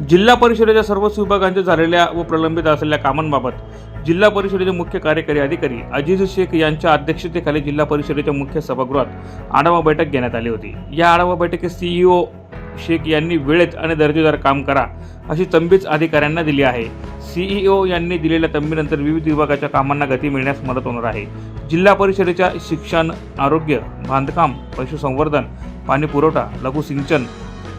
जिल्हा परिषदेच्या सर्वच विभागांच्या झालेल्या व प्रलंबित असलेल्या कामांबाबत जिल्हा परिषदेचे मुख्य कार्यकारी अधिकारी अजिज शेख यांच्या अध्यक्षतेखाली जिल्हा परिषदेच्या मुख्य सभागृहात आढावा बैठक घेण्यात आली होती. या आढावा बैठकीत सीईओ शेख यांनी वेळेत आणि दर्जेदार काम करा अशी तंबीच अधिकाऱ्यांना दिली आहे. सीईओ यांनी दिलेल्या तंबीनंतर विविध विभागाच्या कामांना गती मिळण्यास मदत होणार आहे. जिल्हा परिषदेच्या शिक्षण आरोग्य बांधकाम पशुसंवर्धन पाणी पुरवठा लघुसिंचन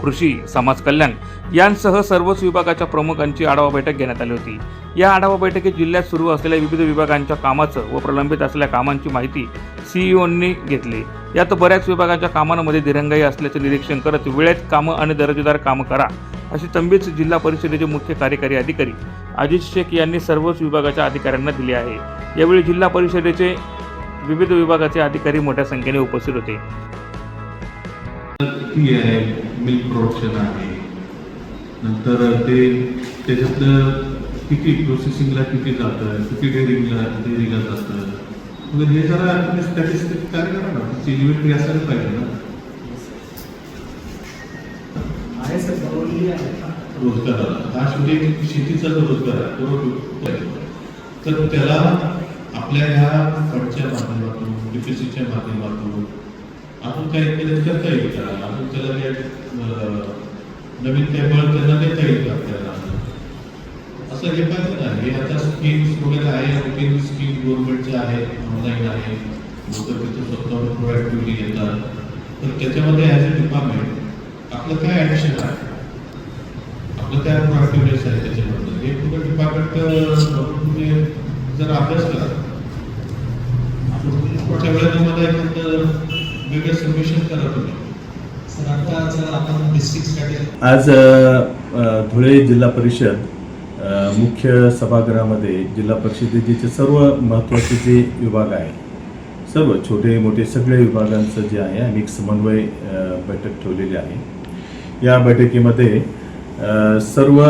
कृषी समाज कल्याण यांसह सर्वच विभागाच्या प्रमुखांची आढावा बैठक घेण्यात आली होती. या आढावा बैठकीत जिल्ह्यात सुरू असलेल्या विविध विभागांच्या कामाचं व प्रलंबित असलेल्या कामांची माहिती सीईओंनी घेतली. यात बऱ्याच विभागाच्या कामांमध्ये दिरंगाई असल्याचे निरीक्षण करत वेळेत कामं आणि दर्जेदार कामं करा अशी तंबीच जिल्हा परिषदेचे मुख्य कार्यकारी अधिकारी अजित शेख यांनी सर्वच विभागाच्या अधिकाऱ्यांना दिली आहे. यावेळी जिल्हा परिषदेचे विविध विभागाचे अधिकारी मोठ्या संख्येने उपस्थित होते. किती आहे मिल्क प्रोडक्शन आहे. नंतर ते त्याच्यातलं किती प्रोसेसिंगला किती जातं किती डेअरिंगला डेअरिंगला जातं. मग हे जरा तुम्ही स्टॅटिस्टिक काय करा ना त्याची इन्व्हेंटरी असायला पाहिजे ना. रोजगाराला हा शेतीचा जो रोजगार आहे तो पाहिजे. तर त्याला आपल्या ह्या फंडच्या माध्यमातून डीपीसीच्या माध्यमातून आपण काही केलं करता येईल का आपण त्याला काही नवीन काही बळ त्यांना देता येईल का आपल्याला असं हे पाहिजे ना हे आता स्कीम्स वगैरे आहे रुटीन स्कीम गव्हर्नमेंटच्या आहेत ऑनलाईन आहे. लोक तिथे स्वतःहून प्रोएक्टिव्हली येतात तर त्याच्यामध्ये ॲज अ डिपार्टमेंट आपलं काय ॲडिशन आहे? आपलं काय प्रॉडक्टिव्हनेस आहे त्याच्याबद्दल हे पूर्ण डिपार्टमेंट तुम्ही जर अभ्यास करा. आपण पुढच्या वेळेला मला एखादं वेगळं सबमिशन करत तुम्ही आज धुळे जिल्हा परिषद मुख्य सभागृहामध्ये जिल्हा परिषदेचे सर्व महत्त्वाचे जे विभाग आहे सर्व छोटे मोठे सगळे विभागांचं जे आहे आम्ही एक समन्वय बैठक ठेवलेली आहे. या बैठकीमध्ये सर्व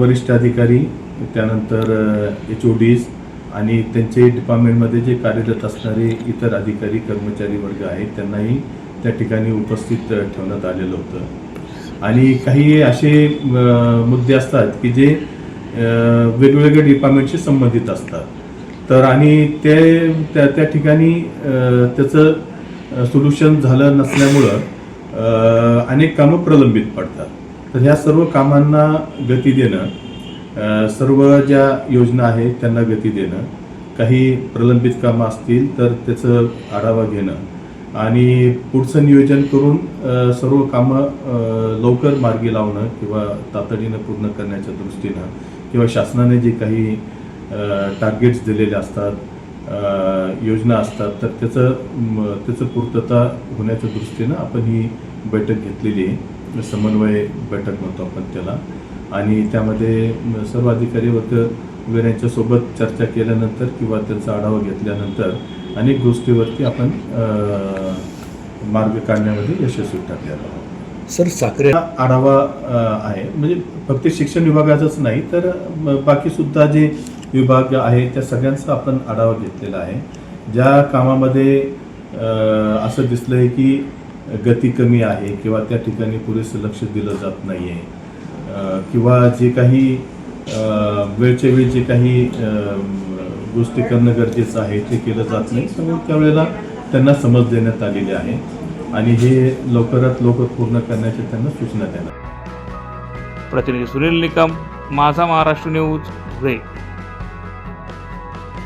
वरिष्ठ अधिकारी त्यानंतर एच ओ डीज आणि त्यांचे डिपार्टमेंटमध्ये जे कार्यरत असणारे इतर अधिकारी कर्मचारी वर्ग आहेत त्यांनाही त्या ठिकाणी उपस्थित ठेवण्यात आलेलं होतं. आणि काही असे मुद्दे असतात की जे वेगवेगळ्या डिपार्टमेंटशी संबंधित असतात. तर आणि ते त्या त्या ठिकाणी त्याचं सोल्युशन झालं नसल्यामुळं अनेक कामं प्रलंबित पडतात. तर ह्या सर्व कामांना गती देणं सर्व ज्या योजना आहेत त्यांना गती देणं. काही प्रलंबित कामं असतील तर त्याचं आढावा घेणं. आणि पुढचं नियोजन करून सर्व कामं लवकर मार्गी लावणं किंवा तातडीनं पूर्ण करण्याच्या दृष्टीनं किंवा शासनाने जे काही टार्गेट्स दिलेले असतात योजना असतात तर त्याचं त्याचं पूर्तता होण्याच्या दृष्टीनं आपण ही बैठक घेतलेली आहे. समन्वय बैठक म्हणतो आपण त्याला. आणि त्यामध्ये सर्व अधिकारी वर्ग यांच्यासोबत चर्चा केल्यानंतर किंवा त्यांचा आढावा घेतल्यानंतर अनेक गोष्टीवरती आपण मार्ग काढण्यामध्ये यशस्वी ठरलेलो आहोत. सर साखरे हा आढावा आहे. म्हणजे फक्त शिक्षण विभागाचाच नाही तर म, बाकीसुद्धा जे विभाग आहे त्या सगळ्यांचा आपण आढावा घेतलेला आहे. ज्या कामामध्ये असं दिसलं आहे की गती कमी आहे किंवा त्या ठिकाणी पुरेसं लक्ष दिलं जात नाही आहे किंवा जे काही वेळच्या वेळी जे काही गोष्टी करणं गरजेचं आहे ते केलं जात नाही. त्यामुळे त्यावेळेला त्यांना समज देण्यात आलेली आहे. आणि हे लवकरात लवकर पूर्ण करण्याची त्यांना सूचना देणार. प्रतिनिधी सुनील निकम माझा महाराष्ट्र न्यूज धुळे